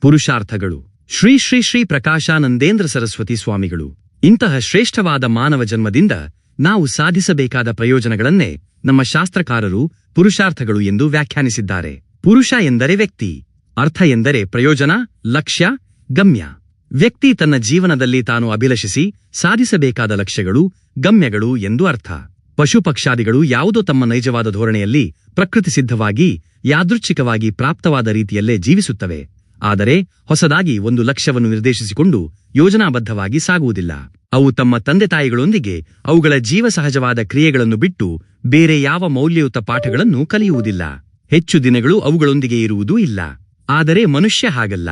ಪುರುಷಾರ್ಥಗಳು. ಶ್ರೀ ಶ್ರೀ ಶ್ರೀ ಪ್ರಕಾಶಾನಂದೇಂದ್ರ ಸರಸ್ವತಿ ಸ್ವಾಮಿಗಳು. ಇಂತಹ ಶ್ರೇಷ್ಠವಾದ ಮಾನವ ಜನ್ಮದಿಂದ ನಾವು ಸಾಧಿಸಬೇಕಾದ ಪ್ರಯೋಜನಗಳನ್ನೇ ನಮ್ಮ ಶಾಸ್ತ್ರಕಾರರು ಪುರುಷಾರ್ಥಗಳು ಎಂದು ವ್ಯಾಖ್ಯಾನಿಸಿದ್ದಾರೆ. ಪುರುಷ ಎಂದರೆ ವ್ಯಕ್ತಿ, ಅರ್ಥ ಎಂದರೆ ಪ್ರಯೋಜನ, ಲಕ್ಷ್ಯ, ಗಮ್ಯ. ವ್ಯಕ್ತಿ ತನ್ನ ಜೀವನದಲ್ಲಿ ತಾನು ಅಭಿಲಷಿಸಿ ಸಾಧಿಸಬೇಕಾದ ಲಕ್ಷ್ಯಗಳು, ಗಮ್ಯಗಳು ಎಂದು ಅರ್ಥ. ಪಶು ಪಕ್ಷಾದಿಗಳು ಯಾವುದೋ ತಮ್ಮ ನೈಜವಾದ ಧೋರಣೆಯಲ್ಲಿ ಪ್ರಕೃತಿ ಸಿದ್ಧವಾಗಿ, ಯಾದೃಚ್ಛಿಕವಾಗಿ ಪ್ರಾಪ್ತವಾದ ರೀತಿಯಲ್ಲೇ ಜೀವಿಸುತ್ತವೆ. ಆದರೆ ಹೊಸದಾಗಿ ಒಂದು ಲಕ್ಷ್ಯವನ್ನು ನಿರ್ದೇಶಿಸಿಕೊಂಡು ಯೋಜನಾಬದ್ಧವಾಗಿ ಸಾಗುವುದಿಲ್ಲ. ಅವು ತಮ್ಮ ತಂದೆ ತಾಯಿಗಳೊಂದಿಗೆ ಅವುಗಳ ಜೀವಸಹಜವಾದ ಕ್ರಿಯೆಗಳನ್ನು ಬಿಟ್ಟು ಬೇರೆ ಯಾವ ಮೌಲ್ಯಯುತ ಪಾಠಗಳನ್ನು ಕಲಿಯುವುದಿಲ್ಲ. ಹೆಚ್ಚು ದಿನಗಳು ಅವುಗಳೊಂದಿಗೆ ಇರುವುದೂ ಇಲ್ಲ. ಆದರೆ ಮನುಷ್ಯ ಹಾಗಲ್ಲ.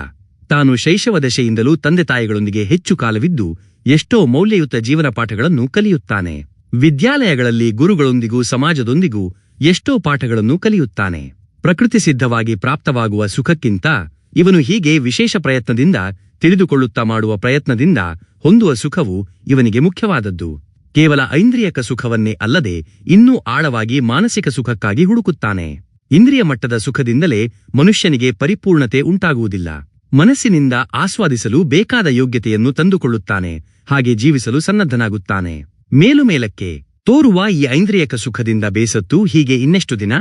ತಾನು ಶೈಶವ ದಶೆಯಿಂದಲೂ ತಂದೆ ತಾಯಿಗಳೊಂದಿಗೆ ಹೆಚ್ಚು ಕಾಲವಿದ್ದು ಎಷ್ಟೋ ಮೌಲ್ಯಯುತ ಜೀವನ ಪಾಠಗಳನ್ನು ಕಲಿಯುತ್ತಾನೆ. ವಿದ್ಯಾಲಯಗಳಲ್ಲಿ ಗುರುಗಳೊಂದಿಗೂ ಸಮಾಜದೊಂದಿಗೂ ಎಷ್ಟೋ ಪಾಠಗಳನ್ನು ಕಲಿಯುತ್ತಾನೆ. ಪ್ರಕೃತಿ ಸಿದ್ಧವಾಗಿ ಪ್ರಾಪ್ತವಾಗುವ ಸುಖಕ್ಕಿಂತ ಇವನು ಹೀಗೆ ವಿಶೇಷ ಪ್ರಯತ್ನದಿಂದ ತಿಳಿದುಕೊಳ್ಳುತ್ತಾ ಮಾಡುವ ಪ್ರಯತ್ನದಿಂದ ಹೊಂದುವ ಸುಖವು ಇವನಿಗೆ ಮುಖ್ಯವಾದದ್ದು. ಕೇವಲ ಐಂದ್ರಿಯಕ ಸುಖವನ್ನೇ ಅಲ್ಲದೆ ಇನ್ನೂ ಆಳವಾಗಿ ಮಾನಸಿಕ ಸುಖಕ್ಕಾಗಿ ಹುಡುಕುತ್ತಾನೆ. ಇಂದ್ರಿಯ ಮಟ್ಟದ ಸುಖದಿಂದಲೇ ಮನುಷ್ಯನಿಗೆ ಪರಿಪೂರ್ಣತೆ ಉಂಟಾಗುವುದಿಲ್ಲ. ಮನಸ್ಸಿನಿಂದ ಆಸ್ವಾದಿಸಲು ಬೇಕಾದ ಯೋಗ್ಯತೆಯನ್ನು ತಂದುಕೊಳ್ಳುತ್ತಾನೆ, ಹಾಗೆ ಜೀವಿಸಲು ಸನ್ನದ್ಧನಾಗುತ್ತಾನೆ. ಮೇಲುಮೇಲಕ್ಕೆ ತೋರುವ ಈ ಐಂದ್ರಿಯಕ ಸುಖದಿಂದ ಬೇಸತ್ತು ಹೀಗೆ ಇನ್ನೆಷ್ಟು ದಿನ?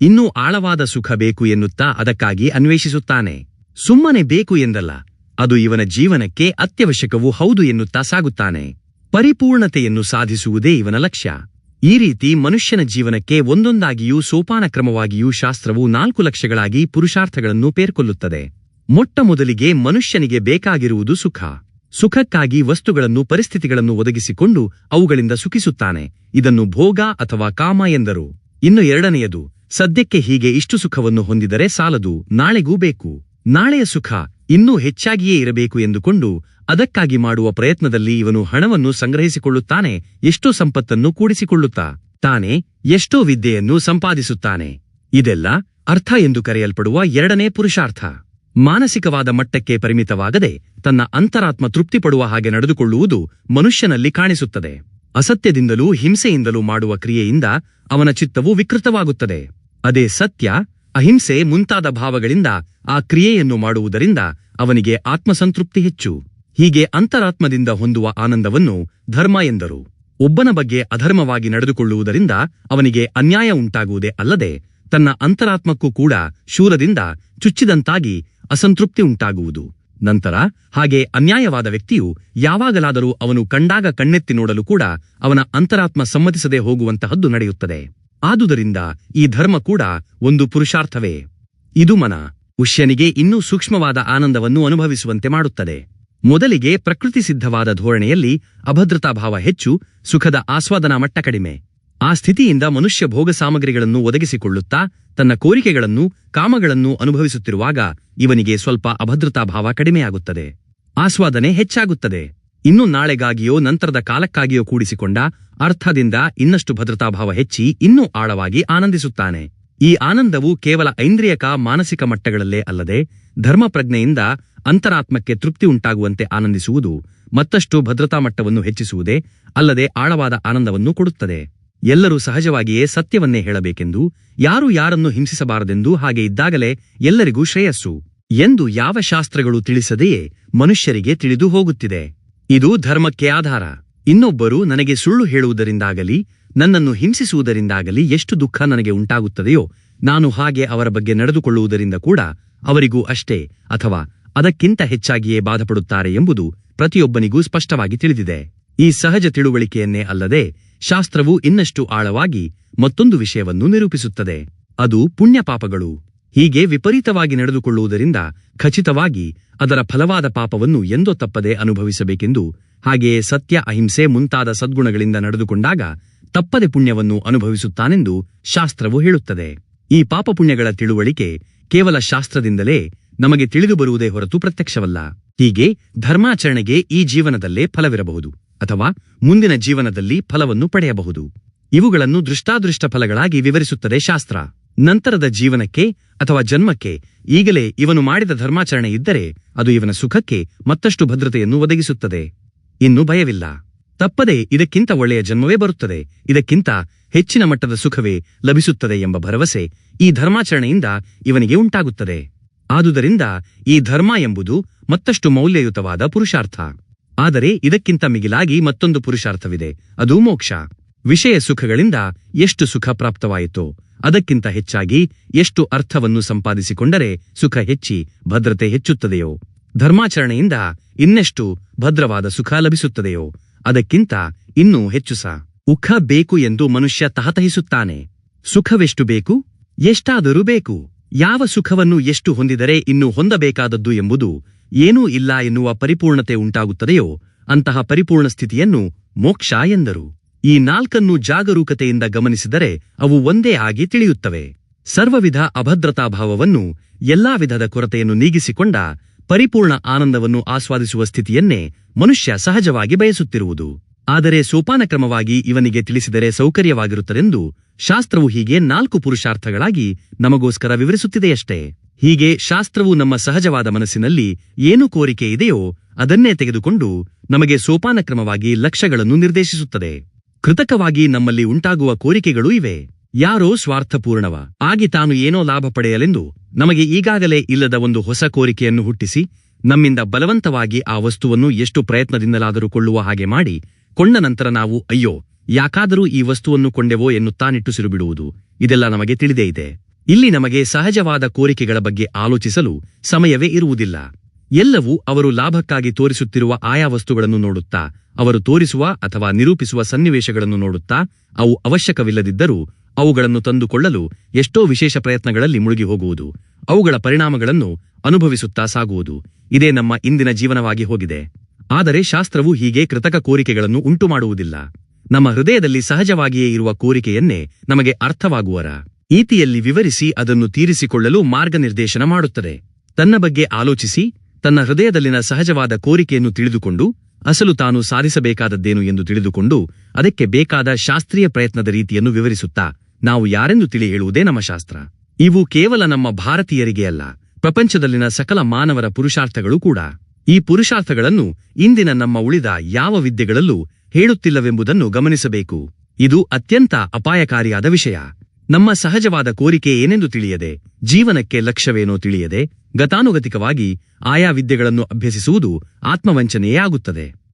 ಇನ್ನೂ ಆಳವಾದ ಸುಖ ಬೇಕು ಎನ್ನುತ್ತಾ ಅದಕ್ಕಾಗಿ ಅನ್ವೇಷಿಸುತ್ತಾನೆ. ಸುಮ್ಮನೆ ಬೇಕು ಎಂದಲ್ಲ, ಅದು ಇವನ ಜೀವನಕ್ಕೆ ಅತ್ಯವಶ್ಯಕವೂ ಹೌದು ಎನ್ನುತ್ತಾ ಸಾಗುತ್ತಾನೆ. ಪರಿಪೂರ್ಣತೆಯನ್ನು ಸಾಧಿಸುವುದೇ ಇವನ ಲಕ್ಷ್ಯ. ಈ ರೀತಿ ಮನುಷ್ಯನ ಜೀವನಕ್ಕೆ ಒಂದೊಂದಾಗಿಯೂ ಸೋಪಾನ ಕ್ರಮವಾಗಿಯೂ ಶಾಸ್ತ್ರವು ನಾಲ್ಕು ಲಕ್ಷಗಳಾಗಿ ಪುರುಷಾರ್ಥಗಳನ್ನು ಪೇರ್ಕೊಲ್ಲುತ್ತದೆ ಮೊಟ್ಟ ಮೊದಲಿಗೆ ಮನುಷ್ಯನಿಗೆ ಬೇಕಾಗಿರುವುದು ಸುಖ. ಸುಖಕ್ಕಾಗಿ ವಸ್ತುಗಳನ್ನು, ಪರಿಸ್ಥಿತಿಗಳನ್ನು ಒದಗಿಸಿಕೊಂಡು ಅವುಗಳಿಂದ ಸುಖಿಸುತ್ತಾನೆ. ಇದನ್ನು ಭೋಗ ಅಥವಾ ಕಾಮ ಎಂದರು. ಇನ್ನು ಎರಡನೆಯದು, ಸದ್ಯಕ್ಕೆ ಹೀಗೆ ಇಷ್ಟು ಸುಖವನ್ನು ಹೊಂದಿದರೆ ಸಾಲದು, ನಾಳೆಗೂ ಬೇಕು. ನಾಳೆಯ ಸುಖ ಇನ್ನೂ ಹೆಚ್ಚಾಗಿಯೇ ಇರಬೇಕು ಎಂದುಕೊಂಡು ಅದಕ್ಕಾಗಿ ಮಾಡುವ ಪ್ರಯತ್ನದಲ್ಲಿ ಇವನು ಹಣವನ್ನು ಸಂಗ್ರಹಿಸಿಕೊಳ್ಳುತ್ತಾನೆ, ಎಷ್ಟೋ ಸಂಪತ್ತನ್ನು ಕೂಡಿಸಿಕೊಳ್ಳುತ್ತಾ ತಾನೆ ಎಷ್ಟೋ ವಿದ್ಯೆಯನ್ನು ಸಂಪಾದಿಸುತ್ತಾನೆ. ಇದೆಲ್ಲ ಅರ್ಥ ಎಂದು ಕರೆಯಲ್ಪಡುವ ಎರಡನೇ ಪುರುಷಾರ್ಥ. ಮಾನಸಿಕವಾದ ಮಟ್ಟಕ್ಕೆ ಪರಿಮಿತವಾಗದೆ ತನ್ನ ಅಂತರಾತ್ಮ ತೃಪ್ತಿಪಡುವ ಹಾಗೆ ನಡೆದುಕೊಳ್ಳುವುದು ಮನುಷ್ಯನಲ್ಲಿ ಕಾಣಿಸುತ್ತದೆ. ಅಸತ್ಯದಿಂದಲೂ ಹಿಂಸೆಯಿಂದಲೂ ಮಾಡುವ ಕ್ರಿಯೆಯಿಂದ ಅವನ ಚಿತ್ತವು ವಿಕೃತವಾಗುತ್ತದೆ. ಅದೇ ಸತ್ಯ ಅಹಿಂಸೆ ಮುಂತಾದ ಭಾವಗಳಿಂದ ಆ ಕ್ರಿಯೆಯನ್ನು ಮಾಡುವುದರಿಂದ ಅವನಿಗೆ ಆತ್ಮಸಂತೃಪ್ತಿ ಹೆಚ್ಚು. ಹೀಗೆ ಅಂತರಾತ್ಮದಿಂದ ಹೊಂದುವ ಆನಂದವನ್ನು ಧರ್ಮ ಎಂದರು. ಒಬ್ಬನ ಬಗ್ಗೆ ಅಧರ್ಮವಾಗಿ ನಡೆದುಕೊಳ್ಳುವುದರಿಂದ ಅವನಿಗೆ ಅನ್ಯಾಯ ಉಂಟಾಗುವುದೇ ಅಲ್ಲದೆ ತನ್ನ ಅಂತರಾತ್ಮಕ್ಕೂ ಕೂಡ ಶೂರದಿಂದ ಚುಚ್ಚಿದಂತಾಗಿ ಅಸಂತೃಪ್ತಿ ಉಂಟಾಗುವುದು. ನಂತರ ಹಾಗೆ ಅನ್ಯಾಯವಾದ ವ್ಯಕ್ತಿಯು ಯಾವಾಗಲಾದರೂ ಅವನು ಕಂಡಾಗ ಕಣ್ಣೆತ್ತಿ ನೋಡಲು ಕೂಡ ಅವನ ಅಂತರಾತ್ಮ ಸಮ್ಮತಿಸದೆ ಹೋಗುವಂತಹದ್ದು ನಡೆಯುತ್ತದೆ. ಆದುದರಿಂದ ಈ ಧರ್ಮ ಕೂಡ ಒಂದು ಪುರುಷಾರ್ಥವೇ. ಇದು ಮನ ಉಷ್ಯನಿಗೆ ಇನ್ನೂ ಸೂಕ್ಷ್ಮವಾದ ಆನಂದವನ್ನು ಅನುಭವಿಸುವಂತೆ ಮಾಡುತ್ತದೆ. ಮೊದಲಿಗೆ ಪ್ರಕೃತಿ ಸಿದ್ಧವಾದ ಧೋರಣೆಯಲ್ಲಿ ಅಭದ್ರತಾಭಾವ ಹೆಚ್ಚು, ಸುಖದ ಆಸ್ವಾದನಾ ಮಟ್ಟ ಕಡಿಮೆ. ಆ ಸ್ಥಿತಿಯಿಂದ ಮನುಷ್ಯ ಭೋಗ ಸಾಮಗ್ರಿಗಳನ್ನು ಒದಗಿಸಿಕೊಳ್ಳುತ್ತಾ, ತನ್ನ ಕೋರಿಕೆಗಳನ್ನು, ಕಾಮಗಳನ್ನು ಅನುಭವಿಸುತ್ತಿರುವಾಗ ಇವನಿಗೆ ಸ್ವಲ್ಪ ಅಭದ್ರತಾಭಾವ ಕಡಿಮೆಯಾಗುತ್ತದೆ. ಆಸ್ವಾದನೆ ಹೆಚ್ಚಾಗುತ್ತದೆ. ಇನ್ನು ನಾಳೆಗಾಗಿಯೋ ನಂತರದ ಕಾಲಕ್ಕಾಗಿಯೋ ಕೂಡಿಸಿಕೊಂಡ ಅರ್ಥದಿಂದ ಇನ್ನಷ್ಟು ಭದ್ರತಾಭಾವ ಹೆಚ್ಚಿ ಇನ್ನೂ ಆಳವಾಗಿ ಆನಂದಿಸುತ್ತಾನೆ. ಈ ಆನಂದವು ಕೇವಲ ಐಂದ್ರಿಯಕ ಮಾನಸಿಕ ಮಟ್ಟಗಳಲ್ಲೇ ಅಲ್ಲದೆ ಧರ್ಮಪ್ರಜ್ಞೆಯಿಂದ ಅಂತರಾತ್ಮಕ್ಕೆ ತೃಪ್ತಿ ಉಂಟಾಗುವಂತೆ ಆನಂದಿಸುವುದು ಮತ್ತಷ್ಟು ಭದ್ರತಾ ಮಟ್ಟವನ್ನು ಹೆಚ್ಚಿಸುವುದೇ ಅಲ್ಲದೆ ಆಳವಾದ ಆನಂದವನ್ನು ಕೊಡುತ್ತದೆ. ಎಲ್ಲರೂ ಸಹಜವಾಗಿಯೇ ಸತ್ಯವನ್ನೇ ಹೇಳಬೇಕೆಂದು ಯಾರು ಯಾರನ್ನು ಹಿಂಸಿಸಬಾರದೆಂದು ಹಾಗೆ ಇದ್ದಾಗಲೇ ಎಲ್ಲರಿಗೂ ಶ್ರೇಯಸ್ಸು. ಎಂದು ಯಾವ ಶಾಸ್ತ್ರಗಳು ತಿಳಿಸದೆಯೇ ಮನುಷ್ಯರಿಗೆ ತಿಳಿದು ಹೋಗುತ್ತಿದೆ. ಇದು ಧರ್ಮಕ್ಕೆ ಆಧಾರ. ಇನ್ನೊಬ್ಬರು ನನಗೆ ಸುಳ್ಳು ಹೇಳುವುದರಿಂದಾಗಲಿ, ನನ್ನನ್ನು ಹಿಂಸಿಸುವುದರಿಂದಾಗಲಿ ಎಷ್ಟು ದುಃಖ ನನಗೆ ಉಂಟಾಗುತ್ತದೆಯೋ, ನಾನು ಹಾಗೆ ಅವರ ಬಗ್ಗೆ ನಡೆದುಕೊಳ್ಳುವುದರಿಂದ ಕೂಡ ಅವರಿಗೂ ಅಷ್ಟೇ ಅಥವಾ ಅದಕ್ಕಿಂತ ಹೆಚ್ಚಾಗಿಯೇ ಬಾಧಪಡುತ್ತಾರೆ ಎಂಬುದು ಪ್ರತಿಯೊಬ್ಬನಿಗೂ ಸ್ಪಷ್ಟವಾಗಿ ತಿಳಿದಿದೆ. ಈ ಸಹಜ ತಿಳುವಳಿಕೆಯನ್ನೇ ಅಲ್ಲದೆ ಶಾಸ್ತ್ರವು ಇನ್ನಷ್ಟು ಆಳವಾಗಿ ಮತ್ತೊಂದು ವಿಷಯವನ್ನು ನಿರೂಪಿಸುತ್ತದೆ. ಅದು ಪುಣ್ಯಪಾಪಗಳು. ಹೀಗೆ ವಿಪರೀತವಾಗಿ ನಡೆದುಕೊಳ್ಳುವುದರಿಂದ ಖಚಿತವಾಗಿ ಅದರ ಫಲವಾದ ಪಾಪವನ್ನು ಎಂದೋ ತಪ್ಪದೆ ಅನುಭವಿಸಬೇಕೆಂದು ಹಾಗೆಯೇ ಸತ್ಯ ಅಹಿಂಸೆ ಮುಂತಾದ ಸದ್ಗುಣಗಳಿಂದ ನಡೆದುಕೊಂಡಾಗ ತಪ್ಪದೆ ಪುಣ್ಯವನ್ನು ಅನುಭವಿಸುತ್ತಾನೆಂದು ಶಾಸ್ತ್ರವು ಹೇಳುತ್ತದೆ. ಈ ಪಾಪಪುಣ್ಯಗಳ ತಿಳುವಳಿಕೆ ಕೇವಲ ಶಾಸ್ತ್ರದಿಂದಲೇ ನಮಗೆ ತಿಳಿದು ಬರುವುದೇ ಹೊರತು ಪ್ರತ್ಯಕ್ಷವಲ್ಲ. ಹೀಗೆ ಧರ್ಮಾಚರಣೆಗೆ ಈ ಜೀವನದಲ್ಲೇ ಫಲವಿರಬಹುದು ಅಥವಾ ಮುಂದಿನ ಜೀವನದಲ್ಲಿ ಫಲವನ್ನು ಪಡೆಯಬಹುದು. ಇವುಗಳನ್ನು ದೃಷ್ಟಾದೃಷ್ಟ ಫಲಗಳಾಗಿ ವಿವರಿಸುತ್ತದೆ ಶಾಸ್ತ್ರ. ನಂತರದ ಜೀವನಕ್ಕೆ ಅಥವಾ ಜನ್ಮಕ್ಕೆ ಈಗಲೇ ಇವನು ಮಾಡಿದ ಧರ್ಮಾಚರಣೆ ಇದ್ದರೆ ಅದು ಇವನ ಸುಖಕ್ಕೆ ಮತ್ತಷ್ಟು ಭದ್ರತೆಯನ್ನು ಒದಗಿಸುತ್ತದೆ. ಇನ್ನು ಭಯವಿಲ್ಲ. ತಪ್ಪದೆ ಇದಕ್ಕಿಂತ ಒಳ್ಳೆಯ ಜನ್ಮವೇ ಬರುತ್ತದೆ. ಇದಕ್ಕಿಂತ ಹೆಚ್ಚಿನ ಮಟ್ಟದ ಸುಖವೇ ಲಭಿಸುತ್ತದೆ ಎಂಬ ಭರವಸೆ ಈ ಧರ್ಮಾಚರಣೆಯಿಂದ ಇವನಿಗೆ ಉಂಟಾಗುತ್ತದೆ. ಆದುದರಿಂದ ಈ ಧರ್ಮ ಎಂಬುದು ಮತ್ತಷ್ಟು ಮೌಲ್ಯಯುತವಾದ ಪುರುಷಾರ್ಥ. ಆದರೆ ಇದಕ್ಕಿಂತ ಮಿಗಿಲಾಗಿ ಮತ್ತೊಂದು ಪುರುಷಾರ್ಥವಿದೆ. ಅದು ಮೋಕ್ಷ. ವಿಷಯ ಸುಖಗಳಿಂದ ಎಷ್ಟು ಸುಖ ಪ್ರಾಪ್ತವಾಯಿತೋ ಅದಕ್ಕಿಂತ ಹೆಚ್ಚಾಗಿ ಎಷ್ಟು ಅರ್ಥವನ್ನು ಸಂಪಾದಿಸಿಕೊಂಡರೆ ಸುಖ ಹೆಚ್ಚಿ ಭದ್ರತೆ ಹೆಚ್ಚುತ್ತದೆಯೋ? ಧರ್ಮಾಚರಣೆಯಿಂದ ಇನ್ನೆಷ್ಟು ಭದ್ರವಾದ ಸುಖ ಲಭಿಸುತ್ತದೆಯೋ? ಅದಕ್ಕಿಂತ ಇನ್ನೂ ಹೆಚ್ಚು ಸ. ಉಖ ಬೇಕು ಎಂದು ಮನುಷ್ಯ ತಹತಹಿಸುತ್ತಾನೆ. ಸುಖವೆಷ್ಟು ಬೇಕು? ಎಷ್ಟಾದರೂ ಬೇಕು. ಯಾವ ಸುಖವನ್ನು ಎಷ್ಟು ಹೊಂದಿದರೆ ಇನ್ನು ಹೊಂದಬೇಕಾದದ್ದು ಎಂಬುದು ಏನೂ ಇಲ್ಲ ಎನ್ನುವ ಪರಿಪೂರ್ಣತೆ ಉಂಟಾಗುತ್ತದೆಯೋ, ಅಂತಹ ಪರಿಪೂರ್ಣ ಸ್ಥಿತಿಯನ್ನು ಮೋಕ್ಷ ಎಂದರು. ಈ ನಾಲ್ಕನ್ನು ಜಾಗರೂಕತೆಯಿಂದ ಗಮನಿಸಿದರೆ ಅವು ಒಂದೇ ಆಗಿ ತಿಳಿಯುತ್ತವೆ. ಸರ್ವವಿಧ ಅಭದ್ರತಾಭಾವವನ್ನು, ಎಲ್ಲಾ ವಿಧದ ಕೊರತೆಯನ್ನು ನೀಗಿಸಿಕೊಂಡ ಪರಿಪೂರ್ಣ ಆನಂದವನ್ನು ಆಸ್ವಾದಿಸುವ ಸ್ಥಿತಿಯನ್ನೇ ಮನುಷ್ಯ ಸಹಜವಾಗಿ ಬಯಸುತ್ತಿರುವುದು. ಆದರೆ ಸೋಪಾನಕ್ರಮವಾಗಿ ಇವನಿಗೆ ತಿಳಿಸಿದರೆ ಸೌಕರ್ಯವಾಗಿರುತ್ತದೆಂದು ಶಾಸ್ತ್ರವು ಹೀಗೆ ನಾಲ್ಕು ಪುರುಷಾರ್ಥಗಳಾಗಿ ನಮಗೋಸ್ಕರ ವಿವರಿಸುತ್ತಿದೆಯಷ್ಟೇ. ಹೀಗೆ ಶಾಸ್ತ್ರವು ನಮ್ಮ ಸಹಜವಾದ ಮನಸ್ಸಿನಲ್ಲಿ ಏನು ಕೋರಿಕೆ ಇದೆಯೋ ಅದನ್ನೇ ತೆಗೆದುಕೊಂಡು ನಮಗೆ ಸೋಪಾನಕ್ರಮವಾಗಿ ಲಕ್ಷ್ಯಗಳನ್ನು ನಿರ್ದೇಶಿಸುತ್ತದೆ. ಕೃತಕವಾಗಿ ನಮ್ಮಲ್ಲಿ ಉಂಟಾಗುವ ಕೋರಿಕೆಗಳೂ ಇವೆ. ಯಾರೋ ಸ್ವಾರ್ಥಪೂರ್ಣವ. ಆಗಿ ತಾನು ಏನೋ ಲಾಭ ಪಡೆಯಲೆಂದು ನಮಗೆ ಈಗಾಗಲೇ ಇಲ್ಲದ ಒಂದು ಹೊಸ ಕೋರಿಕೆಯನ್ನು ಹುಟ್ಟಿಸಿ, ನಮ್ಮಿಂದ ಬಲವಂತವಾಗಿ ಆ ವಸ್ತುವನ್ನು ಎಷ್ಟು ಪ್ರಯತ್ನದಿಂದಲಾದರೂ ಕೊಳ್ಳುವ ಹಾಗೆ ಮಾಡಿ, ಕೊಂಡ ನಂತರ ನಾವು, ಅಯ್ಯೋ, ಯಾಕಾದರೂ ಈ ವಸ್ತುವನ್ನು ಕೊಂಡೆವೋ ಎನ್ನುತ್ತಾ ನಿಟ್ಟುಸಿರು ಬಿಡುವುದು ಇದೆಲ್ಲ ನಮಗೆ ತಿಳಿದೇ ಇದೆ. ಇಲ್ಲಿ ನಮಗೆ ಸಹಜವಾದ ಕೋರಿಕೆಗಳ ಬಗ್ಗೆ ಆಲೋಚಿಸಲು ಸಮಯವೇ ಇರುವುದಿಲ್ಲ. ಎಲ್ಲವೂ ಅವರು ಲಾಭಕ್ಕಾಗಿ ತೋರಿಸುತ್ತಿರುವ ಆಯಾ ವಸ್ತುಗಳನ್ನು ನೋಡುತ್ತಾ, ಅವರು ತೋರಿಸುವ ಅಥವಾ ನಿರೂಪಿಸುವ ಸನ್ನಿವೇಶಗಳನ್ನು ನೋಡುತ್ತಾ, ಅವು ಅವಶ್ಯಕವಿಲ್ಲದಿದ್ದರೂ ಅವುಗಳನ್ನು ತಂದುಕೊಳ್ಳಲು ಎಷ್ಟೋ ವಿಶೇಷ ಪ್ರಯತ್ನಗಳಲ್ಲಿ ಮುಳುಗಿ ಹೋಗುವುದು ಅವುಗಳ ಪರಿಣಾಮಗಳನ್ನು ಅನುಭವಿಸುತ್ತಾ ಸಾಗುವುದು. ಇದೇ ನಮ್ಮ ಇಂದಿನ ಜೀವನವಾಗಿ ಹೋಗಿದೆ. ಆದರೆ ಶಾಸ್ತ್ರವು ಹೀಗೆ ಕೃತಕ ಕೋರಿಕೆಗಳನ್ನು ಉಂಟುಮಾಡುವುದಿಲ್ಲ. ನಮ್ಮ ಹೃದಯದಲ್ಲಿ ಸಹಜವಾಗಿಯೇ ಇರುವ ಕೋರಿಕೆಯನ್ನೇ ನಮಗೆ ಅರ್ಥವಾಗುವರ ಈತಿಯಲ್ಲಿ ವಿವರಿಸಿ ಅದನ್ನು ತೀರಿಸಿಕೊಳ್ಳಲು ಮಾರ್ಗನಿರ್ದೇಶನ ಮಾಡುತ್ತದೆ. ತನ್ನ ಬಗ್ಗೆ ಆಲೋಚಿಸಿ ತನ್ನ ಹೃದಯದಲ್ಲಿನ ಸಹಜವಾದ ಕೋರಿಕೆಯನ್ನು ತಿಳಿದುಕೊಂಡು ಅಸಲು ತಾನು ಸಾಧಿಸಬೇಕಾದದ್ದೇನು ಎಂದು ತಿಳಿದುಕೊಂಡು ಅದಕ್ಕೆ ಬೇಕಾದ ಶಾಸ್ತ್ರೀಯ ಪ್ರಯತ್ನದ ರೀತಿಯನ್ನು ವಿವರಿಸುತ್ತಾ ನಾವು ಯಾರೆಂದು ತಿಳಿ ಹೇಳುವುದೇ ನಮ್ಮ ಶಾಸ್ತ್ರ. ಇವು ಕೇವಲ ನಮ್ಮ ಭಾರತೀಯರಿಗೆ ಅಲ್ಲ, ಪ್ರಪಂಚದಲ್ಲಿನ ಸಕಲ ಮಾನವರ ಪುರುಷಾರ್ಥಗಳು ಕೂಡ. ಈ ಪುರುಷಾರ್ಥಗಳನ್ನು ಇಂದಿನ ನಮ್ಮ ಉಳಿದ ಯಾವ ವಿದ್ಯೆಗಳಲ್ಲೂ ಹೇಳುತ್ತಿಲ್ಲವೆಂಬುದನ್ನು ಗಮನಿಸಬೇಕು. ಇದು ಅತ್ಯಂತ ಅಪಾಯಕಾರಿಯಾದ ವಿಷಯ. ನಮ್ಮ ಸಹಜವಾದ ಕೋರಿಕೆ ಏನೆಂದು ತಿಳಿಯದೆ ಜೀವನಕ್ಕೆ ಲಕ್ಷ್ಯವೇನೋ ತಿಳಿಯದೆ ಗತಾನುಗತಿಕವಾಗಿ ಆಯಾ ವಿದ್ಯೆಗಳನ್ನು ಅಭ್ಯಸಿಸುವುದು ಆತ್ಮವಂಚನೆಯೇ ಆಗುತ್ತದೆ.